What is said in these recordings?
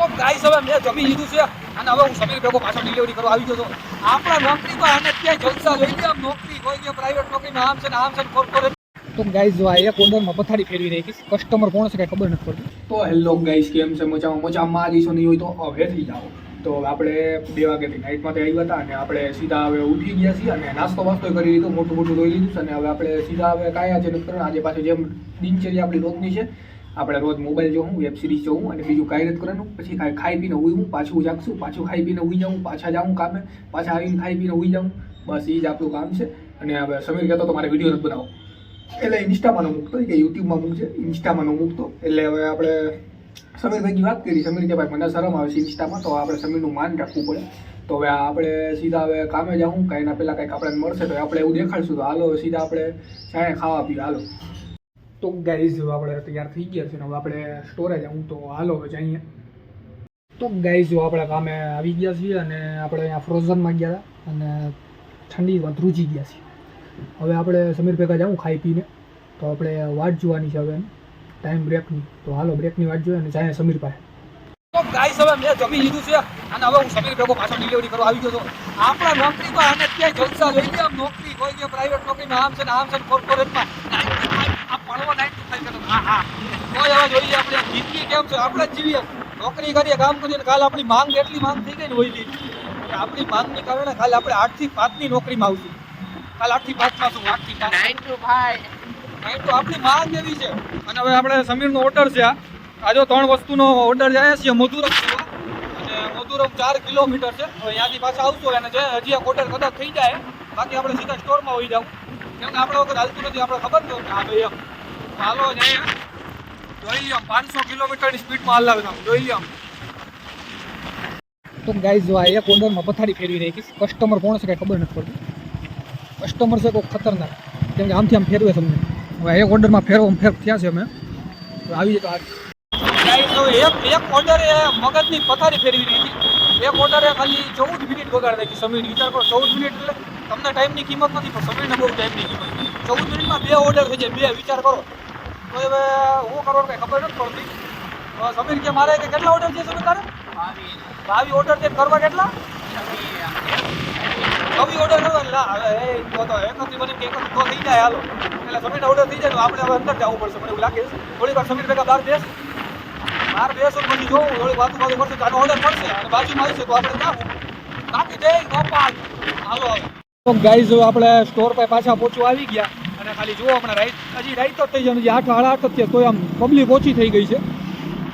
તો ગાઈસ હવે મેં જમી લીધું છે. અને હવે હું સમીર ભેગો ડિલિવરી કરવા આવી ગયો છું. આપણા નોકરીમાં આને ક્યાંય જલસા નોકરી હોય કે પ્રાઇવેટ નોકરીમાં આમ છે આમ છે તો ગાઈઝ જો આ એક પથારી ફેરવી રહી કસ્ટમર કોણ છે કઈ ખબર નથી પડતી. તો હેલો ગાઈઝ કેમ છે મજામાં? મજામાં દિવસો નહીં હોય તો હવે જાઓ. તો આપણે બે વાગ્યાથી નાઇટમાંથી આવ્યા હતા અને આપણે સીધા હવે ઉઠી ગયા છીએ અને નાસ્તો વાસ્તો કરી લીધો, મોટું મોટું ધોઈ લીધું અને હવે આપણે સીધા હવે કાયા છે આજે પાછું જેમ દિનચર્યા આપણી રોજની છે આપણે રોજ મોબાઈલ જોઉં વેબ સિરીઝ જોઉં અને બીજું નથી કરવાનું. પછી ખાઈ પીને ઉઈ પાછું જાગશું, પાછું ખાઈ પીને ઉઈ જાઉં, પાછા જાઉં કામે, પાછા આવીને ખાઈ પીને ઉઈ જાઉં. બસ એ જ આપણું કામ છે. અને હવે સમીર કહેતો તો મારે વીડિયો નથી બનાવો. એટલે ઇન્સ્ટામાં નો મૂકતો, કે યુટ્યુબમાં મૂકજે. ઇન્સ્ટામાં નો મૂકતો. એટલે હવે આપણે સમીર ભાઈની વાત કરી. સમીર કે, ભાઈ, મને શરમ આવે છે ઇન્સ્ટામાં તો આપણે સમીરનું માન રાખવું પડે. તો હવે આપણે સીધા હવે કામે જાઉં. કાંઈ એના પહેલાં કંઈક આપણે મળશે તો આપણે એવું દેખાડશું. તો હાલો સીધા આપણે ચાય ખાવા પીવા હાલો. તો ગાઈઝ આપણે તૈયાર થઈ ગયા છે ને હવે આપણે સ્ટોરેજ હું તો હાલો હવે જઈએ. તો ગાઈઝ આપણે કામે આવી ગયા છીએ અને આપણે અહીંયા ફ્રોઝનમાં ગયા હતા અને ઠંડીમાં ધ્રુજી ગયા છીએ. હવે આપણે સમીર ભેગા જાઉં ખાઈ પીને. તો આપણે વાટ જોવાની છે હવે ટાઈમ બ્રેકની તો હાલો બ્રેકની વાટ જોઈએ અને જાય સમીર પાસે. તો ગાઈસ હવે મેં જમી લીધું છે અને હવે સમીર ભેગો પાછો ડિલિવરી કરવા છું. આપણા નોકરીમાં આને ક્યાંય જલસા જોઈ લે નોકરી કોઈ કે પ્રાઇવેટ નોકરીમાં, આમ છે ને આમ છે કોર્પોરેટમાં આ ભણવો નાઇન ટુ ફાઈવ કરે હા હા કોઈ હવે જોઈએ આપણે જિંદગી કેમ છે આપણે જ જીવીએ. નોકરી કરીએ કામ કરીએ ને કાલે આપણી માંગ એટલી માંગ થઈ ગઈ ને હોય કે આપણી માંગની કારણે કાલે આપણે આઠથી પાંચની નોકરીમાં આવશું. કાલે આઠથી પાંચમાં શું? આઠથી પાંચ. નાઇન ટુ ફાઈવ નહીં તો આપણી માંગ એવી છે. અને હવે આપણે સમીરનો ઓર્ડર છે આ. આ જો ત્રણ વસ્તુનો ઓર્ડર જાય છે મધુરમ અને મધુરમ ચાર કિલોમીટર છે. હવે ત્યાંથી પાછા આવશો અને જે હજી એક ઓર્ડર કદાચ થઈ જાય બાકી આપણે સીધા સ્ટોરમાં હોઈ જાવ કેમ કે આપણે વખત હાલતું નથી આપણે ખબર નથી કે હા ભાઈ એમ હાલો જઈએ જોઈ લ્યો, પાંચસો કિલોમીટરની સ્પીડમાં હલાવે તમે, જોઈ લ્યો તો ગાઈઝ જો આ એક ઓર્ડરમાં પથારી ફેરવી રહી કસ્ટમર કોણ છે કાંઈ ખબર નથી પડતી. કસ્ટમર છે કોઈ ખતરનાક. કેમ કે આમથી આમ ફેરવે તમને હવે એક ઓર્ડરમાં ફેરવો ફેર થયા છે અમે. આવી જાય તો એક એક ઓર્ડર મગજની પથારી ફેરવી રહી હતી એક ઓર્ડરે ખાલી ચૌદ મિનિટ બગાડ નાખી સમીર. વિચાર કરો, ચૌદ મિનિટ એટલે તમને ટાઈમની કિંમત નથી, પણ સમીરને બહુ ટાઈમની કિંમત. ચૌદ મિનિટમાં બે ઓર્ડર થઈ જાય, બે. વિચાર કરો. તો હવે હું કરવાનું કંઈ ખબર નથી પડતી. સમીર કે મારે કેટલા ઓર્ડર છે સમીર તારે? બાવી ઓર્ડર છે. કરવા કેટલા? નવી ઓર્ડર કરવા. હવે એ તો તો એકત્રી બની કે એક તો થઈ જાય, હાલો. એટલે સમીરનો ઓર્ડર થઈ જાય તો આપણે હવે અંદર જવું પડશે, મને એવું લાગે થોડી વાર સમીર ભેગા બહાર બેસ. બહાર બેસો પછી જોવું થોડી વાતું વાતું કરશે તો ઓર્ડર મળશે અને બાજુમાં આવશે તો આપણે જાવું. બાકી જય ગોપાલ. હાલો ગાઈઝ આપણે સ્ટોર પર પાછા પહોંચવા આવી ગયા. અને ખાલી જુઓ હમણાં રાઈટ હજી રાઈટ જ થઈ જાય હજી આઠ સાડા આઠ જ છે તોય આમ પબ્લિક ઓછી થઈ ગઈ છે.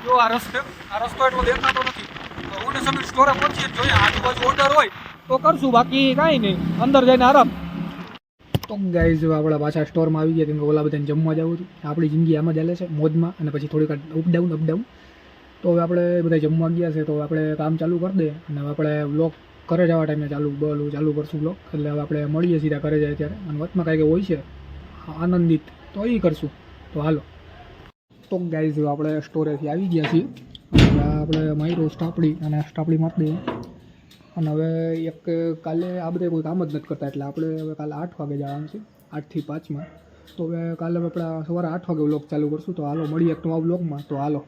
જો આ રસ્તો આ રસ્તો એટલો દેખાતો નથી. હું સમીર સ્ટોરે પહોંચીએ જોઈએ. આજુબાજુ ઓર્ડર હોય તો કરશું. બાકી કાંઈ નહીં. અંદર જઈને આરામ. તો ગાઈઝ આપણે પાછા સ્ટોરમાં આવી ગયા. કેમ કે ઓલા બધાને જમવા જવું હતું. આપણી જિંદગી આમાં ચાલે છે. મોજમાં. અને પછી થોડીક અપડાઉન અપડાઉન તો હવે આપણે બધા જમવા ગયા છે. તો આપણે કામ ચાલુ કરી દઈએ અને હવે આપણે બ્લોક ઘરે જવા ટાઈમે ચાલુ બોલું ચાલુ કરશું બ્લોક એટલે હવે આપણે મળીએ સીધા ઘરે જાય ત્યારે. અને વચમાં કાંઈક હોય છે. આનંદિત. તો એ કરશું. તો હાલો. તો ગાઈઝ આપણે સ્ટોરેથી આવી ગયા છીએ. આપણે માર્યો સ્ટાપડી અને સ્ટાપડી મારી દઈએ. અને હવે એક કાલે આ બધા કોઈ કામ જ નથી કરતા. એટલે આપણે હવે કાલે આઠ વાગે જવાનું છે. આઠથી પાંચમાં. તો હવે કાલે આપણે સવારે આઠ વાગે બ્લોગ ચાલુ કરશું. તો હાલો, મળીએ એક નવા બ્લોગમાં તો હાલો.